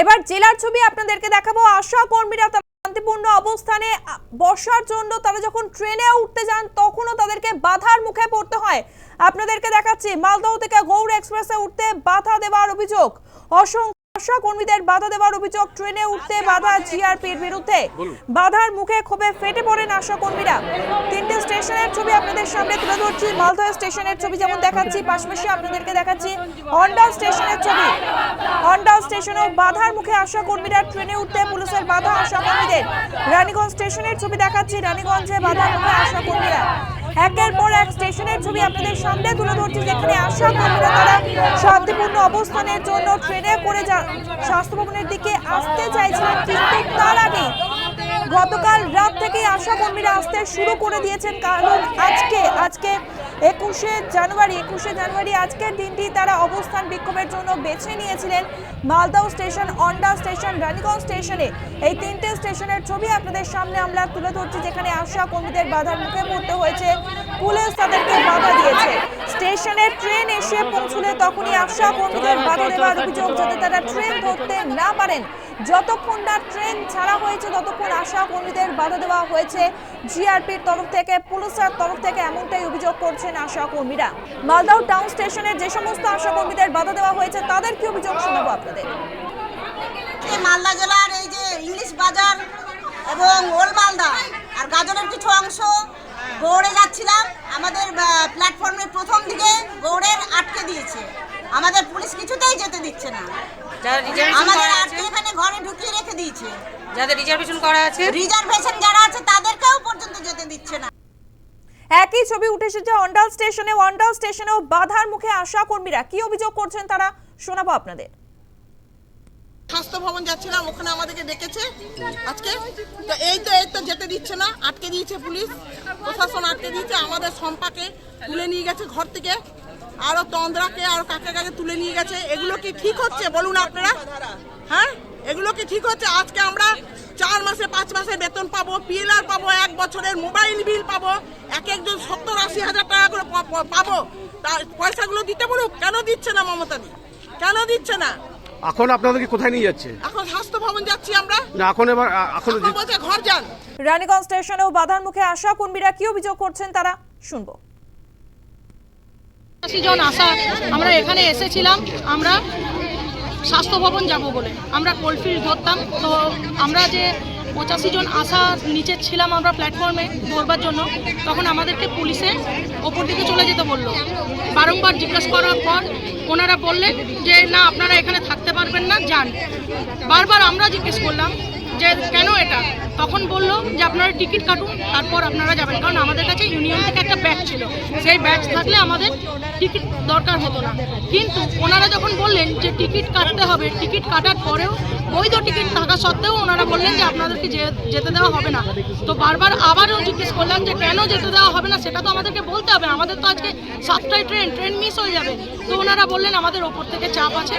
এবার জেলার ছবি আপনাদেরকে দেখাবো। আশা কর্মীরা শান্তিপূর্ণ অবস্থানে বসার জন্য তারা যখন ট্রেনে উঠতে যান, তখনও তাদেরকে বাধার মুখে পড়তে হয়। আপনাদেরকে দেখাচ্ছি, মালদহ থেকে গৌড় এক্সপ্রেসে উঠতে বাধা দেওয়ার অভিযোগ। অসংখ্য আশা কর্মীদের বাধা দেওয়ার অভিযোগ ট্রেনে উঠতে বাধা জিআরপির বিরুদ্ধে। বাধার মুখে ক্ষোভে ফেটে পড়েন আশা কর্মীরা। তিনটে স্টেশনের ছবি আপনাদের সামনে তুলে ধরছি। মালদহ স্টেশনের ছবি যেমন দেখাচ্ছি পাশাপাশি আপনাদেরকে দেখাচ্ছি হন্ডা স্টেশনের ছবি। হন্ডা স্টেশনেও বাধার মুখে আশা কর্মীরা ট্রেনে উঠতে পুলিশের বাধা আশা কর্মীদের। রানীগঞ্জ স্টেশনের ছবি দেখাচ্ছি। রানীগঞ্জে বাধার মুখে আশা কর্মীরা। একের স্টেশনের ছবি আপনাদের সামনে তুলে ধরছি, যেখানে আশা কর্মীরা তারা শান্তিপূর্ণ অবস্থানের জন্য ট্রেনে করে স্বাস্থ্য ভবনের দিকে আসতে চাইছিলেন, কিন্তু তার আগে গতকাল রাত থেকে আশা কর্মীরা আসতে শুরু করে দিয়েছেন। কারণ আজকে আজকে একুশে জানুয়ারি একুশে জানুয়ারি আজকের দিনটি তারা অবস্থান বিক্ষোভের জন্য বেছে নিয়েছিলেন। মালদাও স্টেশন, অন্ডা স্টেশন, রানীগঞ্জ স্টেশনে এই তিনটে স্টেশনের ছবি আপনাদের সামনে আমরা তুলে ধরছি, যেখানে আশা কর্মীদের বাধার মুখে পড়তে হয়েছে। পুলিশ তাদেরকে বাধা দিয়েছে। স্টেশনে ট্রেন এসে পৌঁছলে তখনই আশা কর্মীদের বাধা দেওয়ার অভিযোগ যাতে তারা ট্রেন ধরতে না পারেন। যতক্ষণ না ট্রেন ছাড়া হয়েছে ততক্ষণ আশা কর্মীদের বাধা দেওয়া হয়েছে জিআরপির তরফ থেকে পুলিশের তরফ থেকে এমনটাই অভিযোগ করছেন আশা কর্মীরা। মালদাও টাউন স্টেশনের যে সমস্ত আশা কর্মীদের বাধা দেওয়া হয়েছে তাদের কি অভিযোগ শোনাবো আপনাদের? এই মালদা জেলার এই যে ইংলিশ বাজার এবং ওল্ড মালদা আর গাজরের কিছু অংশ গৌড়ে যাচ্ছিলাম। আমাদের প্ল্যাটফর্মের প্রথম দিকে গৌড়ের আটকে দিয়েছে। আমাদের পুলিশ কিছুতেই যেতে দিচ্ছে না। যারা রিজার্ভেশন আমাদের করা আটকে আছে এখানে ঘরে ঢুকিয়ে রেখে দিয়েছে। যাদের রিজার্ভেশন করা আছে রিজার্ভেশন যারা আছে তাদেরকেও পর্যন্ত যেতে দিচ্ছে না। একই ছবি উঠে এসেছে অন্ডাল স্টেশনে। অন্ডাল স্টেশনেও বাধার মুখে আশা কর্মীরা কি অভিযোগ করছেন তারা শোনাবো আপনাদের। স্বাস্থ্য ভবন যাচ্ছিলাম ওখানে আমাদেরকে ডেকেছে আজকে। তো এই তো এই তো যেতে দিচ্ছে না আটকে দিয়েছে পুলিশ। প্রশাসন আটকে দিয়েছে আমাদের সম্পাকে তুলে নিয়ে গেছে ঘর থেকে। আরও তন্দ্রাকে আর কাকে কাকে তুলে নিয়ে গেছে। এগুলো কি ঠিক হচ্ছে বলুন আপনারা? হ্যাঁ? এগুলো কি ঠিক হচ্ছে? আজকে আমরা চার মাসে পাঁচ মাসে বেতন পাবো পিএলআর পাবো এক বছরের মোবাইল বিল পাবো এক একজন সত্তর আশি হাজার টাকা করে পাবো। তার পয়সাগুলো দিতে বলুক কেন দিচ্ছে না মমতাদি কেন দিচ্ছে না? এখন আপনাদেরকে কোথায় নিয়ে যাচ্ছে? এখন স্বাস্থ্য ভবন যাচ্ছি আমরা। না এখন এবার এখন বলছে ঘর যান। রানীগঞ্জ স্টেশনেও বাধার মুখে আশা। কর্মীরা কি অভিযোগ করছেন তারা? শুনব। জন আসা আমরা এখানে এসেছিলাম, আমরা স্বাস্থ্য ভবন যাব বলে। আমরা কোল্ডফিল্ড ধরতাম, তো আমরা যে পঁচাশি জন আসা নিচে ছিলাম আমরা প্ল্যাটফর্মে ধরবার জন্য, তখন আমাদেরকে পুলিশে ওপর দিকে চলে যেতে বলল। বারংবার জিজ্ঞেস করার পর ওনারা বললেন যে, না, আপনারা এখানে থাকতে পারবেন না, যান। বারবার আমরা জিজ্ঞেস করলাম যে, কেন এটা তখন বলল যে আপনারা টিকিট কাটুন, তারপর আপনারা যাবেন। কারণ আমাদের কাছে ইউনিয়ন থেকে একটা ব্যাচ ছিল। সেই ব্যাচ থাকলে আমাদের টিকিট দরকার হতো না। কিন্তু ওনারা যখন বললেন যে টিকিট কাটতে হবে, টিকিট কাটার পরেও বৈধ টিকিট থাকা সত্ত্বেও ওনারা বললেন যে আপনাদেরকে যেতে দেওয়া হবে না। তো বারবার আবারও জিজ্ঞেস করলাম যে কেন যেতে দেওয়া হবে না, সেটা তো আমাদেরকে বলতে হবে। আমাদের তো আজকে সাতটায় ট্রেন ট্রেন মিস হয়ে যাবে। তো ওনারা বললেন, আমাদের ওপর থেকে চাপ আছে।